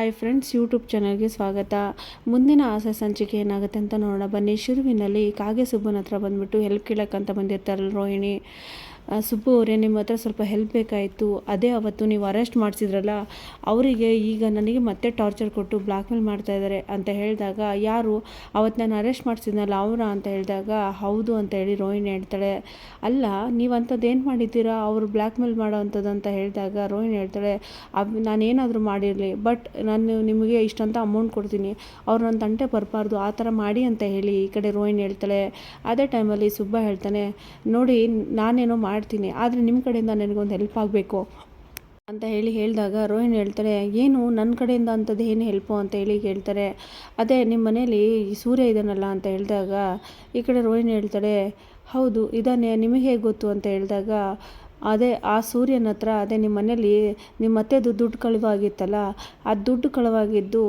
Hi friends YouTube ಚಾನಲ್ಗೆ ಸ್ವಾಗತ. ಮುಂದಿನ ಆಸೆ ಸಂಚಿಕೆ ಏನಾಗುತ್ತೆ ಅಂತ ನೋಡೋಣ. ಬನ್ನಿ, ಶುರುವಿನಲ್ಲಿ ಕಾಗೆ ಸುಬ್ಬನ ಹತ್ರ ಬಂದ್ಬಿಟ್ಟು ಹೆಲ್ಪ್ ಕೇಳೋಕ್ಕಂತ ಬಂದಿರ್ತಾರಲ್ಲ ರೋಹಿಣಿ. ಸುಬ್ಬು ಅವರೇ ನಿಮ್ಮ ಹತ್ರ ಸ್ವಲ್ಪ ಹೆಲ್ಪ್ ಬೇಕಾಯಿತು. ಅದೇ ಅವತ್ತು ನೀವು ಅರೆಸ್ಟ್ ಮಾಡಿಸಿದ್ರಲ್ಲ, ಅವರಿಗೆ ಈಗ ನನಗೆ ಮತ್ತೆ ಟಾರ್ಚರ್ ಕೊಟ್ಟು ಬ್ಲ್ಯಾಕ್ಮೇಲ್ ಮಾಡ್ತಾ ಇದ್ದಾರೆ ಅಂತ ಹೇಳಿದಾಗ, ಯಾರು ಅವತ್ತು ನಾನು ಅರೆಸ್ಟ್ ಮಾಡಿಸಿದ್ನಲ್ಲ ಅವರ ಅಂತ ಹೇಳಿದಾಗ, ಹೌದು ಅಂತ ಹೇಳಿ ರೋಹಿಣಿ ಹೇಳ್ತಾಳೆ. ಅಲ್ಲ, ನೀವು ಏನು ಮಾಡಿದ್ದೀರಾ? ಅವರು ಬ್ಲ್ಯಾಕ್ಮೇಲ್ ಮಾಡೋ ಅಂತ ಹೇಳಿದಾಗ ರೋಹಿಣಿ ಹೇಳ್ತಾಳೆ ನಾನು ನಾನೇನಾದರೂ ಮಾಡಿರಲಿ ಬಟ್ ನಾನು ನಿಮಗೆ ಇಷ್ಟಂತ ಅಮೌಂಟ್ ಕೊಡ್ತೀನಿ. ಅವ್ರು ನನ್ನ ತಂಟೆ ಬರಬಾರ್ದು, ಆ ಥರ ಮಾಡಿ ಅಂತ ಹೇಳಿ ಈ ಕಡೆ ರೋಹಿಣಿ ಹೇಳ್ತಾಳೆ. ಅದೇ ಟೈಮಲ್ಲಿ ಸುಬ್ಬ ಹೇಳ್ತಾನೆ, ನೋಡಿ ನಾನೇನೋ ಮಾಡ್ತೀನಿ, ಆದರೆ ನಿಮ್ಮ ಕಡೆಯಿಂದ ನನಗೊಂದು ಹೆಲ್ಪ್ ಆಗಬೇಕು ಅಂತ ಹೇಳಿ ಹೇಳಿದಾಗ ರೋಹಿಣಿ ಹೇಳ್ತಾರೆ, ಏನು ನನ್ನ ಕಡೆಯಿಂದ ಅಂಥದ್ದು ಏನು ಹೆಲ್ಪು ಅಂತ ಹೇಳಿ ಕೇಳ್ತಾರೆ ಅದೇ ನಿಮ್ಮ ಮನೇಲಿ ಸೂರ್ಯ ಇದ್ದಾನಲ್ಲ ಅಂತ ಹೇಳಿದಾಗ ಈ ಕಡೆ ರೋಹಿಣಿ ಹೇಳ್ತಾಳೆ, ಹೌದು ಇದ್ದಾನೆ ನಿಮಗೆ ಹೇಗೆ ಗೊತ್ತು ಅಂತ ಹೇಳಿದಾಗ ಅದೇ ಆ ಸೂರ್ಯನ ಹತ್ರ, ಅದೇ ನಿಮ್ಮ ಮನೇಲಿ ನಿಮ್ಮ ಅತ್ತೆದು ದುಡ್ಡು ಕಳುವಾಗಿತ್ತಲ್ಲ ಆ ದುಡ್ಡು ಕಳುವಾಗಿದ್ದು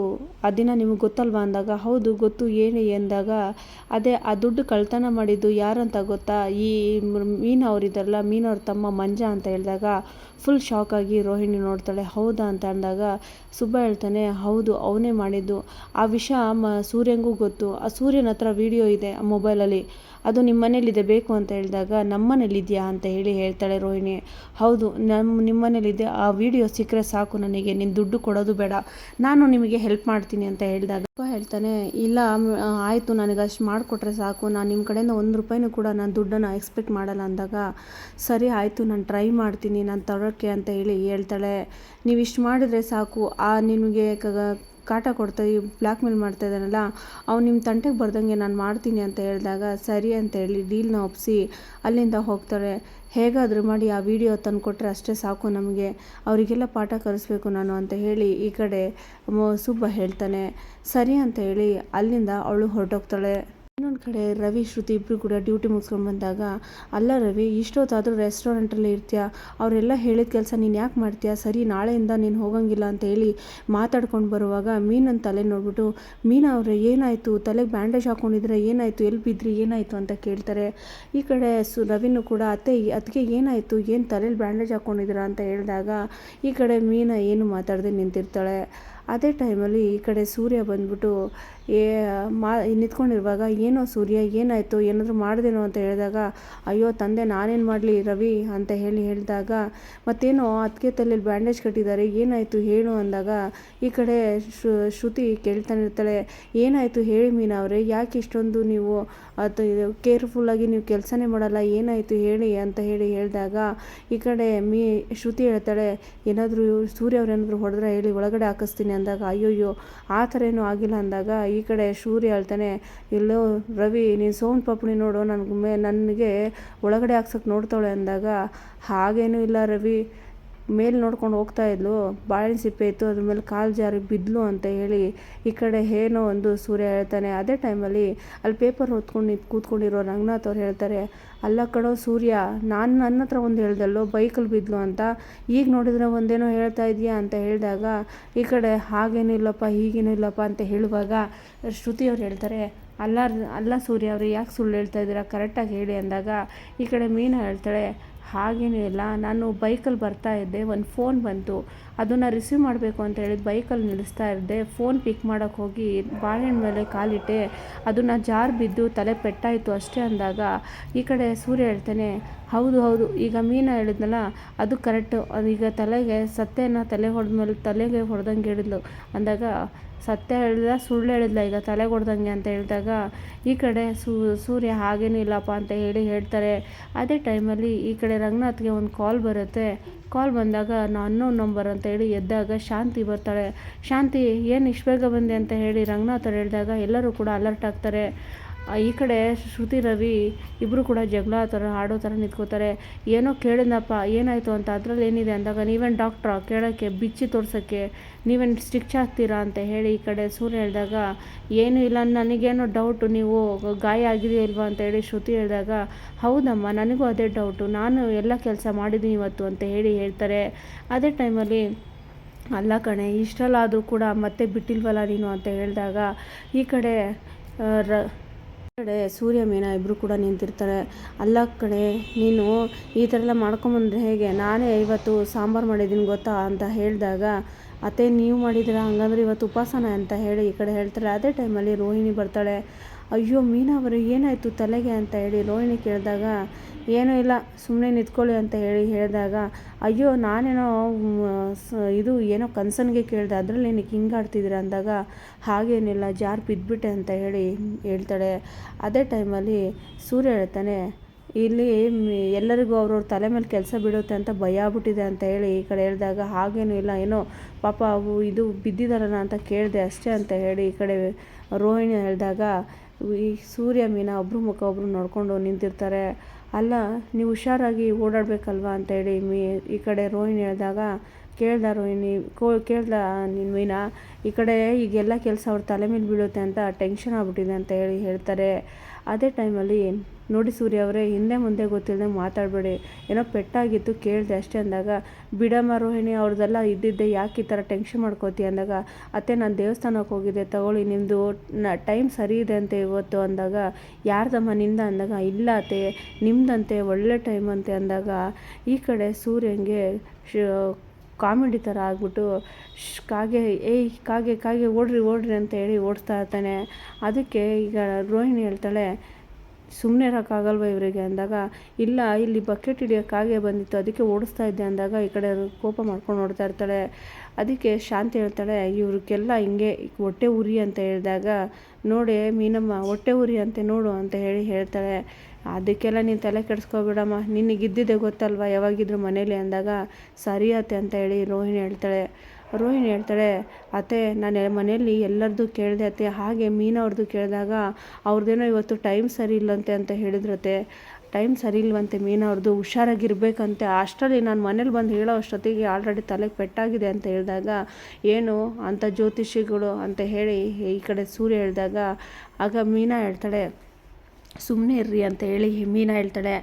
ಆ ದಿನ ನಿಮಗೆ ಗೊತ್ತಲ್ವಾ ಅಂದಾಗ, ಹೌದು ಗೊತ್ತು ಏನು ಎಂದಾಗ ಅದೇ ಆ ದುಡ್ಡು ಕಳ್ತನ ಮಾಡಿದ್ದು ಯಾರಂತ ಗೊತ್ತಾ? ಈ ಮೀನು ಅವರಿದ್ದಾರಲ್ಲ ಮೀನವ್ರ ತಮ್ಮ ಮಂಜ ಅಂತ ಹೇಳಿದಾಗ ಫುಲ್ ಶಾಕ್ ಆಗಿ ರೋಹಿಣಿ ನೋಡ್ತಾಳೆ, ಹೌದಾ ಅಂತ ಅಂದಾಗ, ಸುಬ್ಬ ಹೇಳ್ತಾನೆ, ಹೌದು ಅವನೇ ಮಾಡಿದ್ದು. ಆ ವಿಷಯ ಮ ಸೂರ್ಯಂಗೂ ಗೊತ್ತು. ಆ ಸೂರ್ಯನ ಹತ್ರ ವಿಡಿಯೋ ಇದೆ ಮೊಬೈಲಲ್ಲಿ ಅದು ನಿಮ್ಮ ಮನೇಲಿದೆ ಬೇಕು ಅಂತ ಹೇಳಿದಾಗ ನಮ್ಮ ಮನೇಲಿದೆಯಾ ಅಂತ ಹೇಳಿ ಹೇಳ್ತಾಳೆ ರೋಹಿಣಿ. ಹೌದು ನಮ್ಮ ನಿಮ್ಮ ಮನೇಲಿದೆ ಆ ವಿಡಿಯೋ ಸಿಕ್ಕರೆ ಸಾಕು ನನಗೆ ನಿನ್ನ ದುಡ್ಡು ಕೊಡೋದು ಬೇಡ, ನಾನು ನಿಮಗೆ ಹೆಲ್ಪ್ ಮಾಡ್ತೀನಿ ಅಂತ ಹೇಳಿದಾಗ ಹೇಳ್ತಾನೆ, ಇಲ್ಲ ಆಯಿತು, ನನಗೆ ಅಷ್ಟು ಮಾಡಿಕೊಟ್ರೆ ಸಾಕು, ನಾನು ನಿಮ್ಮ ಕಡೆಯಿಂದ ಒಂದು ರೂಪಾಯಿನೂ ಕೂಡ ನಾನು ದುಡ್ಡನ್ನು ಎಕ್ಸ್ಪೆಕ್ಟ್ ಮಾಡಲ್ಲ ಅಂದಾಗ, ಸರಿ ಆಯಿತು, ನಾನು ಟ್ರೈ ಮಾಡ್ತೀನಿ, ನಾನು ತರೋಕ್ಕೆ ಅಂತ ಹೇಳಿ ಹೇಳ್ತಾಳೆ. ನೀವು ಇಷ್ಟು ಮಾಡಿದರೆ ಸಾಕು, ಆ ನಿಮಗೆ ಕಾಟ ಕೊಡ್ತಾ ಬ್ಲ್ಯಾಕ್ ಮೇಲ್ ಮಾಡ್ತಾ ಇದ್ದಾನಲ್ಲ, ಅವ್ನು ನಿಮ್ಮ ತಂಟೆಗೆ ಬರ್ದಂಗೆ ನಾನು ಮಾಡ್ತೀನಿ ಅಂತ ಹೇಳಿದಾಗ, ಸರಿ ಅಂತ ಹೇಳಿ ಡೀಲ್ನ ಒಪ್ಪಿಸಿ ಅಲ್ಲಿಂದ ಹೋಗ್ತಾರೆ. ಹೇಗಾದರೂ ಮಾಡಿ ಆ ವಿಡಿಯೋ ತಂದು ಕೊಟ್ಟರೆ ಅಷ್ಟೇ ಸಾಕು ನಮಗೆ. ಅವರಿಗೆಲ್ಲ ಪಾಠ ಕಲಿಸ್ಬೇಕು ನಾನು ಅಂತ ಹೇಳಿ ಈ ಕಡೆ ಸುಬ್ಬ ಹೇಳ್ತಾನೆ. ಸರಿ ಅಂತ ಹೇಳಿ ಅಲ್ಲಿಂದ ಅವಳು ಹೊರಟೋಗ್ತಾಳೆ. ಇನ್ನೊಂದು ಕಡೆ ರವಿ, ಶ್ರುತಿ ಇಬ್ಬರು ಕೂಡ ಡ್ಯೂಟಿ ಮುಗಿಸ್ಕೊಂಡು ಬಂದಾಗ, ಅಲ್ಲ ರವಿ, ಇಷ್ಟೊತ್ತಾದರೂ ರೆಸ್ಟೋರೆಂಟಲ್ಲಿ ಇರ್ತೀಯಾ? ಅವರೆಲ್ಲ ಹೇಳಿದ ಕೆಲಸ ನೀನು ಯಾಕೆ ಮಾಡ್ತೀಯ? ಸರಿ, ನಾಳೆಯಿಂದ ನೀನು ಹೋಗಂಗಿಲ್ಲ ಅಂತ ಹೇಳಿ ಮಾತಾಡ್ಕೊಂಡು ಬರುವಾಗ ಮೀನನ್ನ ತಲೆ ನೋಡ್ಬಿಟ್ಟು, ಮೀನಾ ಅವರೇ, ಏನಾಯಿತು? ತಲೆಗೆ ಬ್ಯಾಂಡೇಜ್ ಹಾಕ್ಕೊಂಡಿದ್ರೆ ಏನಾಯಿತು? ಎಲ್ಲಿ ಬಿದ್ರಿ? ಏನಾಯಿತು? ಅಂತ ಕೇಳ್ತಾರೆ. ಈ ಕಡೆ ಸು, ರವಿನೂ ಕೂಡ, ಅತ್ತೆ ಅದಕ್ಕೆ ಏನಾಯಿತು? ಏನು ತಲೆಯಲ್ಲಿ ಬ್ಯಾಂಡೇಜ್ ಹಾಕ್ಕೊಂಡಿದ್ದೀರಾ ಅಂತ ಹೇಳಿದಾಗ, ಈ ಕಡೆ ಮೀನಾ ಏನು ಮಾತಾಡದೆ ನಿಂತಿರ್ತಾಳೆ. ಅದೇ ಟೈಮಲ್ಲಿ ಈ ಕಡೆ ಸೂರ್ಯ ಬಂದ್ಬಿಟ್ಟು ಏ, ಮಾ, ನಿಂತ್ಕೊಂಡಿರುವಾಗ, ಏನೋ ಸೂರ್ಯ, ಏನಾಯಿತು? ಏನಾದರೂ ಮಾಡಿದೇನೋ? ಅಂತ ಹೇಳಿದಾಗ, ಅಯ್ಯೋ, ತಂದೆ, ನಾನೇನು ಮಾಡಲಿ ರವಿ? ಅಂತ ಹೇಳಿ ಹೇಳಿದಾಗ, ಮತ್ತೇನೋ ಅದಕ್ಕೆ ತಲೆಯಲ್ಲಿ ಬ್ಯಾಂಡೇಜ್ ಕಟ್ಟಿದ್ದಾರೆ, ಏನಾಯಿತು ಹೇಳು? ಅಂದಾಗ, ಈ ಕಡೆ ಶ್ರು ಶ್ರುತಿ ಕೇಳ್ತಾನೆ ಇರ್ತಾಳೆ, ಏನಾಯಿತು ಹೇಳಿ ಮೀನಾ ಅವರೇ, ಯಾಕೆ ಇಷ್ಟೊಂದು ನೀವು ಅದು ಕೇರ್ಫುಲ್ಲಾಗಿ ನೀವು ಕೆಲಸನೇ ಮಾಡಲ್ಲ, ಏನಾಯಿತು ಹೇಳಿ? ಅಂತ ಹೇಳಿ ಹೇಳಿದಾಗ, ಈ ಕಡೆ ಮೀ, ಶ್ರುತಿ ಹೇಳ್ತಾಳೆ, ಏನಾದರೂ ಸೂರ್ಯ ಅವ್ರೇನಾದರೂ ಹೊಡೆದ್ರೆ ಹೇಳಿ, ಒಳಗಡೆ ಹಾಕಿಸ್ತೀನಿ ಅಂದಾಗ, ಅಯ್ಯೋಯ್ಯೋ, ಆ ಥರ ಏನೂ ಆಗಿಲ್ಲ ಅಂದಾಗ ಈ ಕಡೆ ಶೂರಿ ಹೇಳ್ತಾನೆ, ಎಲ್ಲೋ ರವಿ ನೀನು ಸೋನ್ ಪಾಪುಣಿ ನೋಡು, ನನಗೆ ನನಗೆ ಒಳಗಡೆ ಹಾಕ್ಸೋಕೆ ನೋಡ್ತಾಳೆ ಅಂದಾಗ, ಹಾಗೇನೂ ಇಲ್ಲ ರವಿ. ಮೇಲೆ ನೋಡ್ಕೊಂಡು ಹೋಗ್ತಾ ಇದ್ಲು. ಸಿಪ್ಪೆ ಇತ್ತು, ಅದ್ರ ಮೇಲೆ ಕಾಲು ಜಾರಿ ಬಿದ್ಲು ಅಂತ ಹೇಳಿ ಈ ಕಡೆ ಏನೋ ಒಂದು ಸೂರ್ಯ ಹೇಳ್ತಾನೆ. ಅದೇ ಟೈಮಲ್ಲಿ ಅಲ್ಲಿ ಪೇಪರ್ ಹೊತ್ಕೊಂಡು ಕೂತ್ಕೊಂಡಿರೋ ರಂಗನಾಥ್ ಅವ್ರು ಹೇಳ್ತಾರೆ, ಅಲ್ಲ ಕಡೋ ಸೂರ್ಯ, ನಾನು ನನ್ನ ಹತ್ರ ಒಂದು ಹೇಳ್ದಲ್ಲೋ ಬೈಕಲ್ಲಿ ಬಿದ್ಲು ಅಂತ. ಈಗ ನೋಡಿದ್ರೆ ಒಂದೇನೋ ಹೇಳ್ತಾ ಇದೆಯಾ? ಅಂತ ಹೇಳಿದಾಗ, ಈ ಕಡೆ ಹಾಗೇನೂ ಇಲ್ಲಪ್ಪ, ಹೀಗೇನೂ ಇಲ್ಲಪ್ಪ ಅಂತ ಹೇಳುವಾಗ ಶ್ರುತಿ ಅವ್ರು ಹೇಳ್ತಾರೆ, ಅಲ್ಲ ಅಲ್ಲ ಸೂರ್ಯ ಅವರು, ಯಾಕೆ ಸುಳ್ಳು ಹೇಳ್ತಾ ಇದ್ದೀರಾ? ಕರೆಕ್ಟಾಗಿ ಹೇಳಿ ಅಂದಾಗ ಈ ಕಡೆ ಮೀನಾ ಹೇಳ್ತಾಳೆ ಹಾಗೇನೂ ಇಲ್ಲ. ನಾನು ಬೈಕಲ್ಲಿ ಬರ್ತಾ ಇದ್ದೆ. ಒಂದು ಫೋನ್ ಬಂತು. ಅದನ್ನು ರಿಸೀವ್ ಮಾಡಬೇಕು ಅಂತ ಹೇಳಿ ಬೈಕಲ್ಲಿ ನಿಲ್ಲಿಸ್ತಾ ಇದ್ದೆ. ಫೋನ್ ಪಿಕ್ ಮಾಡೋಕ್ಕೆ ಹೋಗಿ ಬಾಳೆಹಣ್ಣು ಮೇಲೆ ಕಾಲಿಟ್ಟೆ. ಅದನ್ನು ಜಾರು ಬಿದ್ದು ತಲೆ ಪೆಟ್ಟಾಯಿತು ಅಷ್ಟೇ ಅಂದಾಗ ಈ ಕಡೆ ಸೂರ್ಯ ಹೇಳ್ತಾನೆ, ಹೌದು ಹೌದು. ಈಗ ಮೀನು ಹೇಳಿದ್ನಲ್ಲ, ಅದು ಕರೆಕ್ಟು. ಅದು ಈಗ ತಲೆಗೆ ಸತ್ತೇನ ತಲೆ ಹೊಡೆದ ಮೇಲೆ ತಲೆಗೆ ಹೊಡೆದಂಗೆ ಹೇಳಿದ್ಲು. ಅಂದಾಗ ಸತ್ಯ ಹೇಳಿದ ಸುಳ್ಳು ಹೇಳಿದ್ಲ, ಈಗ ತಲೆ ಕೊಡ್ದಂಗೆ ಅಂತ ಹೇಳಿದಾಗ ಈ ಕಡೆ ಸೂರ್ಯ ಹಾಗೇನೂ ಇಲ್ಲಪ್ಪ ಅಂತ ಹೇಳಿ ಹೇಳ್ತಾರೆ. ಅದೇ ಟೈಮಲ್ಲಿ ಈ ಕಡೆ ರಂಗನಾಥ್ಗೆ ಒಂದು ಕಾಲ್ ಬರುತ್ತೆ. ಕಾಲ್ ಬಂದಾಗ ನಾನು ನಂಬರ್ ಅಂತ ಹೇಳಿ ಎದ್ದಾಗ ಶಾಂತಿ ಬರ್ತಾಳೆ. ಶಾಂತಿ, ಏನು ಇಷ್ಟು ಬೇಗ ಬಂದೆ ಅಂತ ಹೇಳಿ ರಂಗನಾಥ್ ಹೇಳಿದಾಗ ಎಲ್ಲರೂ ಕೂಡ ಅಲರ್ಟ್ ಆಗ್ತಾರೆ. ಈ ಕಡೆ ಶ್ರುತಿ, ರವಿ ಇಬ್ಬರು ಕೂಡ ಜಗಳ ಥರ ಹಾಡೋ ಥರ ನಿಂತ್ಕೋತಾರೆ. ಏನೋ ಕೇಳಿದ್ನಪ್ಪ, ಏನಾಯಿತು ಅಂತ ಅದ್ರಲ್ಲಿ ಏನಿದೆ ಅಂದಾಗ ನೀವೇನು ಡಾಕ್ಟ್ರಾ ಕೇಳೋಕ್ಕೆ, ಬಿಚ್ಚಿ ತೋರ್ಸೋಕ್ಕೆ ನೀವೇನು ಸ್ಟಿಚ್ ಹಾಕ್ತೀರಾ ಅಂತ ಹೇಳಿ ಈ ಕಡೆ ಸೂರ್ಯ ಹೇಳಿದಾಗ, ಏನೂ ಇಲ್ಲ, ನನಗೇನೋ ಡೌಟು ನೀವು ಗಾಯ ಆಗಿದೆಯೋ ಇಲ್ವಾ ಅಂತ ಹೇಳಿ ಶ್ರುತಿ ಹೇಳಿದಾಗ, ಹೌದಮ್ಮ, ನನಗೂ ಅದೇ ಡೌಟು ನಾನು ಎಲ್ಲ ಕೆಲಸ ಮಾಡಿದ್ದೀನಿ ಇವತ್ತು ಅಂತ ಹೇಳಿ ಹೇಳ್ತಾರೆ. ಅದೇ ಟೈಮಲ್ಲಿ ಅಲ್ಲ ಕಣೆ ಇಷ್ಟಲ್ಲಾದರೂ ಕೂಡ ಮತ್ತೆ ಬಿಟ್ಟಿಲ್ವಲ್ಲ ನೀನು ಅಂತ ಹೇಳಿದಾಗ, ಈ ಕಡೆ ರ ಕಡೆ ಸೂರ್ಯ ಮೀನಾ ಇಬ್ಬರು ಕೂಡ ನಿಂತಿರ್ತಾರೆ. ಅಲ್ಲ ಕಡೆ ನೀನು ಈ ಥರ ಎಲ್ಲ ಮಾಡ್ಕೊಂಬಂದ್ರೆ ಹೇಗೆ? ನಾನೇ ಇವತ್ತು ಸಾಂಬಾರು ಮಾಡಿದ್ದೀನಿ ಗೊತ್ತಾ ಅಂತ ಹೇಳಿದಾಗ, ಅತ್ತೆ ನೀವು ಮಾಡಿದ್ದೀರಾ? ಹಂಗಂದ್ರೆ ಇವತ್ತು ಉಪಾಸನ ಅಂತ ಹೇಳಿ ಈ ಕಡೆ ಹೇಳ್ತಾರೆ. ಅದೇ ಟೈಮಲ್ಲಿ ರೋಹಿಣಿ ಬರ್ತಾಳೆ. ಅಯ್ಯೋ ಮೀನಾ ಅವರು, ಏನಾಯಿತು ತಲೆಗೆ ಅಂತ ಹೇಳಿ ರೋಹಿಣಿ ಕೇಳಿದಾಗ ಏನೂ ಇಲ್ಲ ಸುಮ್ಮನೆ ನಿಂತ್ಕೊಳ್ಳಿ ಅಂತ ಹೇಳಿ ಹೇಳಿದಾಗ, ಅಯ್ಯೋ, ನಾನೇನೋ ಇದು ಏನೋ ಕನ್ಸನ್ಗೆ ಕೇಳಿದೆ, ಅದರಲ್ಲಿ ಏನಕ್ಕೆ ಹಿಂಗೆ ಆಡ್ತಿದ್ದೀರ? ಅಂದಾಗ, ಹಾಗೇನಿಲ್ಲ, ಜಾರ್ ಬಿದ್ದುಬಿಟ್ಟೆ ಅಂತ ಹೇಳಿ ಹೇಳ್ತಾಳೆ. ಅದೇ ಟೈಮಲ್ಲಿ ಸೂರ್ಯ ಹೇಳ್ತಾನೆ ಇಲ್ಲಿ ಎಲ್ಲರಿಗೂ ಅವ್ರವ್ರ ತಲೆ ಮೇಲೆ ಕೆಲಸ ಬಿಡುತ್ತೆ ಅಂತ ಭಯ ಆಗ್ಬಿಟ್ಟಿದೆ ಅಂತ ಹೇಳಿ ಈ ಕಡೆ ಹೇಳಿದಾಗ, ಹಾಗೇನೂ ಇಲ್ಲ, ಏನೋ ಪಾಪ ಅವು ಇದು ಬಿದ್ದಿದಾರನ ಅಂತ ಕೇಳಿದೆ ಅಷ್ಟೇ ಅಂತ ಹೇಳಿ ಈ ಕಡೆ ರೋಹಿಣಿ ಹೇಳಿದಾಗ, ಈ ಸೂರ್ಯ ಮೀನ ಒಬ್ಬರು ಮುಖ ಒಬ್ಬರು ನೋಡಿಕೊಂಡು ನಿಂತಿರ್ತಾರೆ. ಅಲ್ಲ, ನೀವು ಹುಷಾರಾಗಿ ಓಡಾಡಬೇಕಲ್ವಾ? ಅಂತೇಳಿ ಮೀ ಈ ಕಡೆ ರೋಹಿಣಿ ಹೇಳಿದಾಗ, ಕೇಳ್ದ ರೋಹಿಣಿ, ಕೋ ಕೇಳ್ದ ನಿನ್ನ ಮೀನಾ, ಈ ಕಡೆ ಈಗೆಲ್ಲ ಕೆಲಸ ಅವ್ರ ತಲೆ ಮೇಲೆ ಬೀಳುತ್ತೆ ಅಂತ ಟೆನ್ಷನ್ ಆಗ್ಬಿಟ್ಟಿದೆ ಅಂತ ಹೇಳಿ ಹೇಳ್ತಾರೆ. ಅದೇ ಟೈಮಲ್ಲಿ ನೋಡಿ ಸೂರ್ಯ ಅವರೇ, ಹಿಂದೆ ಮುಂದೆ ಗೊತ್ತಿಲ್ಲದೆ ಮಾತಾಡಬೇಡಿ. ಏನೋ ಪೆಟ್ಟಾಗಿತ್ತು ಕೇಳಿದೆ ಅಷ್ಟೇ ಅಂದಾಗ ಬಿಡಮ್ಮ ರೋಹಿಣಿ ಅವ್ರದ್ದೆಲ್ಲ ಇದ್ದಿದ್ದೆ, ಯಾಕೆ ಈ ಥರ ಟೆನ್ಷನ್ ಮಾಡ್ಕೋತಿ ಅಂದಾಗ, ಅತ್ತೆ, ನಾನು ದೇವಸ್ಥಾನಕ್ಕೆ ಹೋಗಿದ್ದೆ, ತಗೊಳ್ಳಿ ನಿಮ್ಮದು ಟೈಮ್ ಸರಿ ಇದೆ ಅಂತ ಇವತ್ತು ಅಂದಾಗ, ಯಾರ್ದಮ್ಮ ನಿಂದ? ಅಂದಾಗ, ಇಲ್ಲ ಅತ್ತೆ, ನಿಮ್ದಂತೆ, ಒಳ್ಳೆ ಟೈಮ್ ಅಂತೆ. ಅಂದಾಗ, ಈ ಕಡೆ ಸೂರ್ಯಂಗೆ ಕಾಮಿಡಿ ಥರ ಆಗ್ಬಿಟ್ಟು ಕಾಗೆ, ಏಯ್, ಕಾಗೆ ಕಾಗೆ, ಓಡ್ರಿ ಓಡ್ರಿ ಅಂತ ಹೇಳಿ ಓಡಿಸ್ತಾ ಇರ್ತಾನೆ. ಅದಕ್ಕೆ ಈಗ ರೋಹಿಣಿ ಹೇಳ್ತಾಳೆ ಸುಮ್ಮನೆ ಇರೋಕ್ಕಾಗಲ್ವ ಇವರಿಗೆ ಅಂದಾಗ, ಇಲ್ಲ, ಇಲ್ಲಿ ಬಕೆಟ್ ಹಿಡಿಯೋಕ್ಕಾಗೆ ಬಂದಿತ್ತು, ಅದಕ್ಕೆ ಓಡಿಸ್ತಾ ಇದ್ದೆ ಅಂದಾಗ ಈ ಕಡೆ ಕೋಪ ಮಾಡ್ಕೊಂಡು ನೋಡ್ತಾ ಇರ್ತಾಳೆ. ಅದಕ್ಕೆ ಶಾಂತಿ ಹೇಳ್ತಾಳೆ, ಇವ್ರಿಗೆಲ್ಲ ಹಿಂಗೆ ಹೊಟ್ಟೆ ಉರಿ ಅಂತ ಹೇಳಿದಾಗ, ನೋಡಿ ಮೀನಮ್ಮ, ಹೊಟ್ಟೆ ಉರಿ ಅಂತ ನೋಡು ಅಂತ ಹೇಳಿ ಹೇಳ್ತಾಳೆ. ಅದಕ್ಕೆಲ್ಲ ನೀನು ತಲೆ ಕೆಡಿಸ್ಕೊಬೇಡಮ್ಮ ನಿನಗಿದ್ದಿದ್ದೆ ಗೊತ್ತಲ್ವ, ಯಾವಾಗಿದ್ರು ಮನೇಲಿ ಅಂದಾಗ, ಸರಿ ಅತ್ತೆ ಅಂತ ಹೇಳಿ ರೋಹಿಣಿ ಹೇಳ್ತಾಳೆ. ರೋಹಿಣಿ ಹೇಳ್ತಾಳೆ, ಅತ್ತೆ, ನಾನು ಮನೆಯಲ್ಲಿ ಎಲ್ಲರದ್ದು ಕೇಳಿದೆ ಅತ್ತೆ, ಹಾಗೆ ಮೀನವ್ರದ್ದು ಕೇಳಿದಾಗ ಅವ್ರದ್ದೇನೋ ಇವತ್ತು ಟೈಮ್ ಸರಿ ಇಲ್ಲಂತೆ ಅಂತ ಹೇಳಿದ್ರತ್ತೆ. ಟೈಮ್ ಸರಿ ಇಲ್ವಂತೆ ಮೀನವ್ರದ್ದು ಹುಷಾರಾಗಿರ್ಬೇಕಂತೆ. ಅಷ್ಟರಲ್ಲಿ ನಾನು ಮನೇಲಿ ಬಂದು ಹೇಳೋ ಅಷ್ಟೊತ್ತಿಗೆ ಆಲ್ರೆಡಿ ತಲೆಗೆ ಪೆಟ್ಟಾಗಿದೆ ಅಂತ ಹೇಳಿದಾಗ, ಏನು ಅಂಥ ಜ್ಯೋತಿಷಿಗಳು ಅಂತ ಹೇಳಿ ಈ ಕಡೆ ಸೂರ್ಯ ಹೇಳಿದಾಗ, ಆಗ ಮೀನಾ ಹೇಳ್ತಾಳೆ ಸುಮ್ಮನೆ ಇರ್ರಿ ಅಂತ ಹೇಳಿ ಮೀನಾ ಹೇಳ್ತಾಳೆ,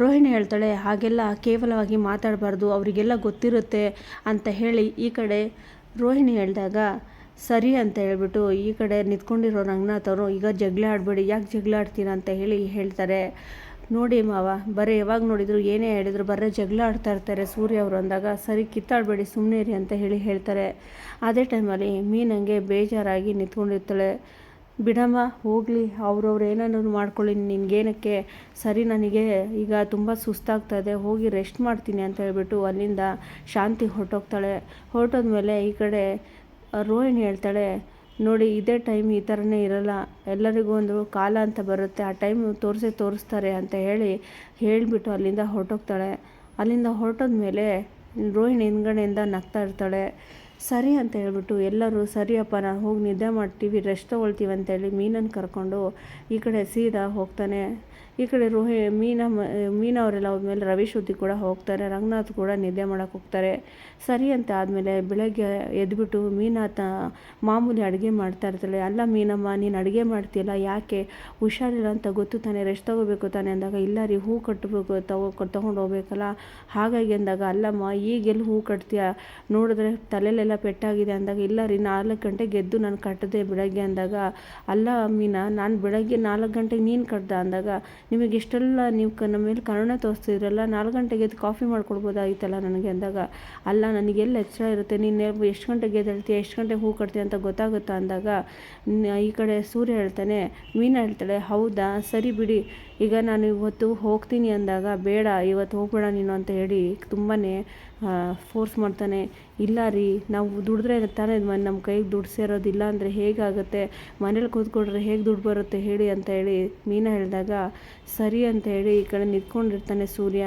ರೋಹಿಣಿ ಹೇಳ್ತಾಳೆ, ಹಾಗೆಲ್ಲ ಕೇವಲವಾಗಿ ಮಾತಾಡಬಾರ್ದು, ಅವರಿಗೆಲ್ಲ ಗೊತ್ತಿರುತ್ತೆ ಅಂತ ಹೇಳಿ ಈ ಕಡೆ ರೋಹಿಣಿ ಹೇಳಿದಾಗ, ಸರಿ ಅಂತ ಹೇಳ್ಬಿಟ್ಟು ಈ ಕಡೆ ನಿಂತ್ಕೊಂಡಿರೋ ರಂಗನಾಥ್ ಅವರು ಈಗ ಜಗಳ ಆಡಬೇಡಿ, ಯಾಕೆ ಜಗಳ ಆಡ್ತೀರಾ ಅಂತ ಹೇಳಿ ಹೇಳ್ತಾರೆ. ನೋಡಿ ಮಾವ, ಬರೀ ಯಾವಾಗ ನೋಡಿದ್ರು ಏನೇ ಹೇಳಿದ್ರು ಬರೀ ಜಗಳ ಆಡ್ತಾ ಇರ್ತಾರೆ ಸೂರ್ಯ ಅವರು ಅಂದಾಗ, ಸರಿ ಕಿತ್ತಾಡಬೇಡಿ ಸುಮ್ಮನೆ ಇರಿ ಅಂತ ಹೇಳಿ ಹೇಳ್ತಾರೆ. ಅದೇ ಟೈಮಲ್ಲಿ ಮೀನಂಗೆ ಬೇಜಾರಾಗಿ ನಿಂತ್ಕೊಂಡಿರ್ತಾಳೆ. ಬಿಡಮ್ಮ, ಹೋಗಲಿ, ಅವ್ರವ್ರು ಏನಾದ್ರು ಮಾಡ್ಕೊಳ್ಳಿ, ನಿನಗೇನಕ್ಕೆ ಸರಿ ನನಗೆ ಈಗ ತುಂಬ ಸುಸ್ತಾಗ್ತದೆ, ಹೋಗಿ ರೆಸ್ಟ್ ಮಾಡ್ತೀನಿ ಅಂತ ಹೇಳ್ಬಿಟ್ಟು ಅಲ್ಲಿಂದ ಶಾಂತಿ ಹೊರಟೋಗ್ತಾಳೆ. ಹೊರಟೋದ್ಮೇಲೆ ಈ ಕಡೆ ರೋಹಿಣಿ ಹೇಳ್ತಾಳೆ, ನೋಡಿ, ಇದೇ ಟೈಮ್ ಈ ಥರನೇ ಇರಲ್ಲ. ಎಲ್ಲರಿಗೂ ಒಂದು ಕಾಲ ಅಂತ ಬರುತ್ತೆ. ಆ ಟೈಮ್ ತೋರಿಸಿ ತೋರಿಸ್ತಾರೆ ಅಂತ ಹೇಳಿ ಹೇಳಿಬಿಟ್ಟು ಅಲ್ಲಿಂದ ಹೊರಟೋಗ್ತಾಳೆ. ಅಲ್ಲಿಂದ ಹೊರಟೋದ್ಮೇಲೆ ರೋಹಿಣಿ ಹಿಂದ್ಗಡೆಯಿಂದ ನಗ್ತಾ ಇರ್ತಾಳೆ. ಸರಿ ಅಂತ ಹೇಳ್ಬಿಟ್ಟು ಎಲ್ಲರೂ, ಸರಿಯಪ್ಪ ನಾನು ಹೋಗಿ ನಿದ್ದೆ ಮಾಡ್ತೀವಿ ರೆಸ್ಟ್ ತೊಗೊಳ್ತೀವಿ ಅಂತೇಳಿ ಮೀನನ್ನು ಕರ್ಕೊಂಡು ಈ ಕಡೆ ಸೀದಾ ಹೋಗ್ತಾನೆ. ಈ ಕಡೆ ರೋಹಿ, ಮೀನಾ ಮೀನಾ ಅವರೆಲ್ಲ ಹೋದ್ಮೇಲೆ ರವಿ ಕೂಡ ಹೋಗ್ತಾರೆ, ರಂಗನಾಥ್ ಕೂಡ ನಿದ್ದೆ ಮಾಡೋಕೆ ಹೋಗ್ತಾರೆ. ಸರಿ ಅಂತ ಆದಮೇಲೆ ಬೆಳಗ್ಗೆ ಎದ್ಬಿಟ್ಟು ತ ಮಾಮೂಲಿ ಅಡುಗೆ ಮಾಡ್ತಾ ಇರ್ತಾಳೆ. ಅಲ್ಲ ಮೀನಮ್ಮ, ನೀನು ಅಡುಗೆ ಮಾಡ್ತೀಯಲ್ಲ, ಯಾಕೆ? ಹುಷಾರಿಲ್ಲ ಅಂತ ಗೊತ್ತು ತಾನೆ, ರೆಸ್ಟ್ ತೊಗೋಬೇಕು ತಾನೆ ಅಂದಾಗ, ಇಲ್ಲ ರೀ, ಹೂ ಕಟ್ಟಬೇಕು ತಗೋ, ತೊಗೊಂಡು ಹೋಗ್ಬೇಕಲ್ಲ. ಹಾಗಾಗಿ ಅಂದಾಗ, ಅಲ್ಲಮ್ಮ ಈಗೆಲ್ಲಿ ಹೂ ಕಟ್ತೀಯ? ನೋಡಿದ್ರೆ ತಲೆಲೆಲ್ಲ ಪೆಟ್ಟಾಗಿದೆ ಅಂದಾಗ, ಇಲ್ಲ ರೀ, ನಾಲ್ಕು ಗಂಟೆಗೆ ಎದ್ದು ನಾನು ಕಟ್ಟದೆ ಬೆಳಗ್ಗೆ ಅಂದಾಗ. ಅಲ್ಲ ಮೀನಾ, ನಾನು ಬೆಳಗ್ಗೆ ನಾಲ್ಕು ಗಂಟೆಗೆ ನೀನು ಕಟ್ದ ಅಂದಾಗ ನಿಮಗೆ ಇಷ್ಟೆಲ್ಲ ನೀವು ಕ ನಮ್ಮ ಮೇಲೆ ಕರುಣೆ ತೋರಿಸ್ತಿದ್ರಲ್ಲ ನಾಲ್ಕು ಗಂಟೆಗೆ ಎದ್ದು ಕಾಫಿ ಮಾಡ್ಕೊಡ್ಬೋದಾಗಿತ್ತಲ್ಲ ನನಗೆ ಅಂದಾಗ, ಅಲ್ಲ ನನಗೆಲ್ಲ ಎಚ್ಚರ ಇರುತ್ತೆ, ನೀನು ಎಷ್ಟು ಗಂಟೆಗೆ ಎದ್ದೇಳ್ತೀಯ, ಎಷ್ಟು ಗಂಟೆಗೆ ಹೂ ಕಟ್ತೀಯ ಅಂತ ಗೊತ್ತಾಗುತ್ತಾ ಅಂದಾಗ ಈ ಕಡೆ ಸೂರ್ಯ ಹೇಳ್ತಾನೆ, ಮೀನ ಹೇಳ್ತಾಳೆ, ಹೌದಾ, ಸರಿ ಬಿಡಿ ಈಗ ನಾನು ಇವತ್ತು ಹೋಗ್ತೀನಿ ಅಂದಾಗ, ಬೇಡ, ಇವತ್ತು ಹೋಗ್ಬೇಡ ನೀನು ಅಂತ ಹೇಳಿ ತುಂಬಾ ಫೋರ್ಸ್ ಮಾಡ್ತಾನೆ. ಇಲ್ಲ ರೀ, ನಾವು ದುಡಿದ್ರೆ ತಾನೇ ನಮ್ಮ ಕೈಗೆ ದುಡ್ಡು ಸೇರೋದಿಲ್ಲ ಅಂದರೆ ಹೇಗಾಗುತ್ತೆ? ಮನೇಲಿ ಕೂತ್ಕೊಂಡ್ರೆ ಹೇಗೆ ದುಡ್ಡು ಬರುತ್ತೆ ಹೇಳಿ ಅಂತ ಹೇಳಿ ಮೀನಾ ಹೇಳಿದಾಗ, ಸರಿ ಅಂತ ಹೇಳಿ ಈ ಕಡೆ ನಿಂತ್ಕೊಂಡಿರ್ತಾನೆ ಸೂರ್ಯ.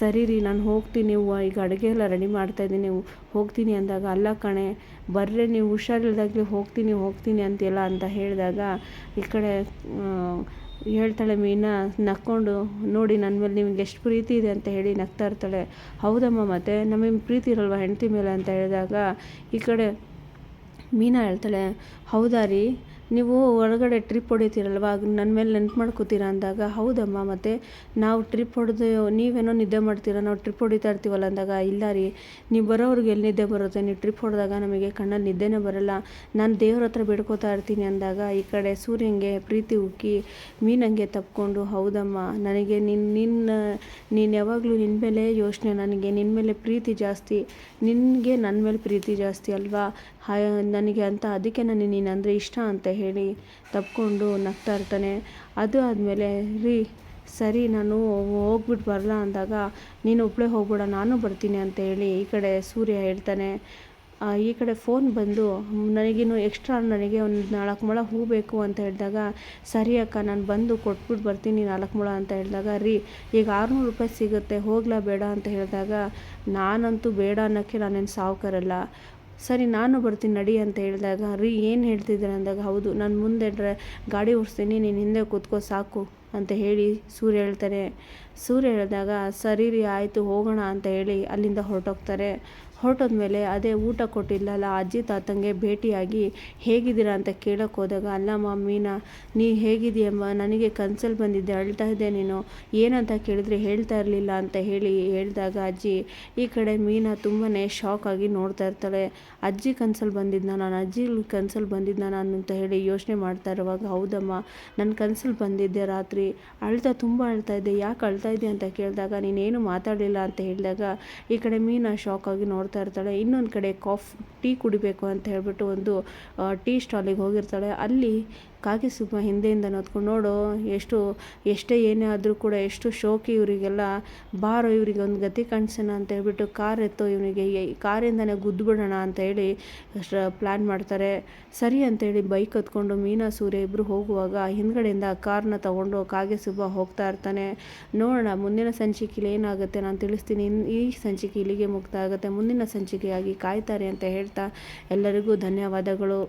ಸರಿ ರೀ, ನಾನು ಹೋಗ್ತೀನಿ ನೀವು ಈಗ ಅಡುಗೆ ಎಲ್ಲ ರೆಡಿ ಮಾಡ್ತಾಯಿದ್ದೀನಿ ನೀವು ಹೋಗ್ತೀನಿ ಅಂದಾಗ, ಅಲ್ಲ ಕಣೆ, ಬರ್ರೆ, ನೀವು ಹುಷಾರಿಲ್ದಾಗಲೇ ಹೋಗ್ತೀನಿ ಹೋಗ್ತೀನಿ ಅಂತೆಲ್ಲ ಅಂತ ಹೇಳಿದಾಗ, ಈ ಕಡೆ ಹೇಳ್ತಾಳೆ, ಮೀನಾ, ನಕ್ಕೊಂಡು ನೋಡಿ ನನ್ನ ಮೇಲೆ ನಿಮ್ಗೆ ಎಷ್ಟು ಪ್ರೀತಿ ಇದೆ ಅಂತ ಹೇಳಿ ನಗ್ತಾ ಇರ್ತಾಳೆ. ಹೌದಮ್ಮ, ಮತ್ತೆ ನಮಗೆ ಪ್ರೀತಿ ಇರಲ್ವ ಹೆಂಡತಿ ಮೇಲೆ? ಅಂತ ಹೇಳಿದಾಗ ಈ ಕಡೆ ಮೀನಾ ಹೇಳ್ತಾಳೆ, ಹೌದಾ ರೀ ನೀವು ಹೊರಗಡೆ ಟ್ರಿಪ್ ಹೊಡಿತೀರಲ್ವ? ನನ್ನ ಮೇಲೆ ನೆನ್ಪು ಮಾಡ್ಕೋತೀರಾ ಅಂದಾಗ, ಹೌದಮ್ಮ, ಮತ್ತು ನಾವು ಟ್ರಿಪ್ ಹೊಡೆದು, ನೀವೇನೋ ನಿದ್ದೆ ಮಾಡ್ತೀರಾ, ನಾವು ಟ್ರಿಪ್ ಹೊಡಿತಾ ಇರ್ತೀವಲ್ಲ ಅಂದಾಗ, ಇಲ್ಲ ರೀ, ನೀವು ಬರೋವ್ರಿಗೆ ಎಲ್ಲಿ ನಿದ್ದೆ ಬರುತ್ತೆ? ನೀವು ಟ್ರಿಪ್ ಹೊಡೆದಾಗ ನಮಗೆ ಕಣ್ಣಲ್ಲಿ ನಿದ್ದೆನೇ ಬರಲ್ಲ. ನಾನು ದೇವ್ರ ಹತ್ರ ಬೇಡ್ಕೋತಾ ಇರ್ತೀನಿ ಅಂದಾಗ, ಈ ಕಡೆ ಸೂರ್ಯಂಗೆ ಪ್ರೀತಿ ಉಕ್ಕಿ ಮೀನಂಗೆ ತಪ್ಕೊಂಡು, ಹೌದಮ್ಮ, ನನಗೆ ನಿನ್ನ ನಿನ್ನ, ನೀನು ಯಾವಾಗಲೂ ನಿನ್ನ ಮೇಲೆ ಯೋಚನೆ, ನನಗೆ ನಿನ್ನ ಮೇಲೆ ಪ್ರೀತಿ ಜಾಸ್ತಿ. ನಿನಗೆ ನನ್ನ ಮೇಲೆ ಪ್ರೀತಿ ಜಾಸ್ತಿ ಅಲ್ವಾ? ನನಗೆ ಅಂತ, ಅದಕ್ಕೆ ನಾನು ನೀನು ಅಂದರೆ ಇಷ್ಟ ಅಂತ. ಹೇಳಿ ತಪ್ಕೊಂಡು ನಗ್ತಾ ಇರ್ತಾನೆ. ಅದು ಆದಮೇಲೆ, ರೀ, ಸರಿ, ನಾನು ಹೋಗ್ಬಿಟ್ಟು ಬರಲ್ಲ ಅಂದಾಗ, ನೀನು ಒಬ್ಬಳೇ ಹೋಗ್ಬೇಡ, ನಾನು ಬರ್ತೀನಿ ಅಂತ ಹೇಳಿ ಈ ಕಡೆ ಸೂರ್ಯ ಹೇಳ್ತಾನೆ. ಈ ಕಡೆ ಫೋನ್ ಬಂದು, ನನಗಿನ್ನು ಎಕ್ಸ್ಟ್ರಾ ನನಗೆ ಒಂದು ನಾಲ್ಕು ಮೊಳ ಹೂ ಬೇಕು ಅಂತ ಹೇಳಿದಾಗ, ಸರಿ ಅಕ್ಕ, ನಾನು ಬಂದು ಕೊಟ್ಬಿಟ್ಟು ಬರ್ತೀನಿ ನಾಲ್ಕು ಮೊಳ ಅಂತ ಹೇಳಿದಾಗ, ರೀ, ಈಗ ಆರುನೂರು ರೂಪಾಯಿ ಸಿಗುತ್ತೆ, ಹೋಗ್ಲಾ ಬೇಡ ಅಂತ ಹೇಳಿದಾಗ, ನಾನಂತೂ ಬೇಡ ಅನ್ನೋಕ್ಕೆ ನಾನೇನು ಸಾವುಕಾರಲ್ಲ. ಸರಿ, ನಾನು ಬರ್ತೀನಿ, ನಡಿ ಅಂತ ಹೇಳಿದಾಗ, ರೀ, ಏನು ಹೇಳ್ತಿದ್ದೀರ ಅಂದಾಗ, ಹೌದು, ನಾನು ಮುಂದೆ ಡ್ರೈ, ಗಾಡಿ ಓಡಿಸ್ತೀನಿ, ನೀನು ಹಿಂದೆ ಕೂತ್ಕೋ, ಸಾಕು. ಅಂತ ಹೇಳಿ ಸೂರ್ಯ ಹೇಳ್ತಾರೆ. ಸೂರ್ಯ ಹೇಳಿದಾಗ, ಸರಿ ರೀ, ಆಯಿತು, ಹೋಗೋಣ ಅಂತ ಹೇಳಿ ಅಲ್ಲಿಂದ ಹೊರಟೋಗ್ತಾರೆ. ಹೊರಟೋದ್ಮೇಲೆ ಅದೇ ಊಟ ಕೊಟ್ಟಿಲ್ಲಲ್ಲ ಅಜ್ಜಿ ತಾತಂಗೆ ಭೇಟಿಯಾಗಿ, ಹೇಗಿದ್ದೀರಾ ಅಂತ ಕೇಳೋಕ್ಕೆ ಹೋದಾಗ, ಅಲ್ಲ ಮೀನಾ, ನೀ ಹೇಗಿದೆಯಮ್ಮ ನನಗೆ ಕನ್ಸಲ್ಲಿ ಬಂದಿದ್ದೆ ಅಳ್ತಾ ಇದ್ದೆ ನೀನು. ಏನಂತ ಕೇಳಿದ್ರೆ ಹೇಳ್ತಾ ಇರಲಿಲ್ಲ ಅಂತ ಹೇಳಿ ಹೇಳಿದಾಗ ಅಜ್ಜಿ, ಈ ಕಡೆ ಮೀನಾ ತುಂಬಾ ಶಾಕ್ ಆಗಿ ನೋಡ್ತಾ ಇರ್ತಾಳೆ. ಅಜ್ಜಿ ಕನ್ಸಲ್ಲಿ ಬಂದಿದ್ನ? ನಾನು ಅಜ್ಜಿ ಕನ್ಸಲ್ಲಿ ಬಂದಿದ್ನ ನಾನು? ಅಂತ ಹೇಳಿ ಯೋಚನೆ ಮಾಡ್ತಾ ಇರುವಾಗ, ಹೌದಮ್ಮ ನನ್ನ ಕನ್ಸಲ್ಲಿ ಬಂದಿದ್ದೆ ರಾತ್ರಿ ಅಳ್ತಾ ತುಂಬ ಅಳ್ತಾ ಇದ್ದೆ ಯಾಕೆ ಅಳ್ತಾ ಇದ್ದೆ ಅಂತ ಕೇಳಿದಾಗ ನೀನೇನು ಮಾತಾಡಲಿಲ್ಲ ಅಂತ ಹೇಳಿದಾಗ ಈ ಕಡೆ ಮೀನಾ ಶಾಕ್ ಆಗಿ ನೋಡ್ತಾ ಇರ್ತಾಳೆ, ಇನ್ನೊಂದು ಕಡೆ ಕಾಫ್ ಟೀ ಕುಡಿಬೇಕು ಅಂತ ಹೇಳಿಬಿಟ್ಟು ಒಂದು ಟೀ ಸ್ಟಾಲಿಗೆ ಹೋಗಿರ್ತಾಳೆ, ಅಲ್ಲಿ ಕಾಗೆ ಸುಬ್ಬ ಹಿಂದೆಯಿಂದ ನೋಡ್ಕೊಂಡು ನೋಡು, ಎಷ್ಟು, ಎಷ್ಟೇ ಏನೇ ಆದರೂ ಕೂಡ ಎಷ್ಟು ಶೋಕಿ ಇವರಿಗೆಲ್ಲ, ಬಾರೋ ಇವರಿಗೆ ಒಂದು ಗತಿ ಕಾಣಿಸೋಣ ಅಂತ ಹೇಳ್ಬಿಟ್ಟು ಕಾರ್ ಎತ್ತೋ ಇವನಿಗೆ ಕಾರಿಂದನೇ ಗುದ್ದುಬಿಡೋಣ ಅಂತ ಹೇಳಿ ಪ್ಲ್ಯಾನ್ ಮಾಡ್ತಾರೆ. ಸರಿ ಅಂತೇಳಿ ಬೈಕ್ ಹತ್ಕೊಂಡು ಮೀನಾ, ಸೂರ್ಯ ಇಬ್ಬರು ಹೋಗುವಾಗ ಹಿಂದ್ಗಡೆಯಿಂದ ಕಾರ್ನ ತಗೊಂಡು ಕಾಗೆ ಸುಬ್ಬ ಹೋಗ್ತಾ ಇರ್ತಾನೆ. ನೋಡೋಣ, ಮುಂದಿನ ಸಂಚಿಕೆಯಲ್ಲಿ ಏನಾಗುತ್ತೆ ನಾನು ತಿಳಿಸ್ತೀನಿ. ಈ ಸಂಚಿಕೆ ಇಲ್ಲಿಗೆ ಮುಕ್ತ ಆಗುತ್ತೆ ಮುಂದಿನ ಸಂಚಿಕೆಯಾಗಿ ಕಾಯ್ತಾರೆ ಅಂತ ಹೇಳ್ತಾ ಎಲ್ಲರಿಗೂ ಧನ್ಯವಾದಗಳು.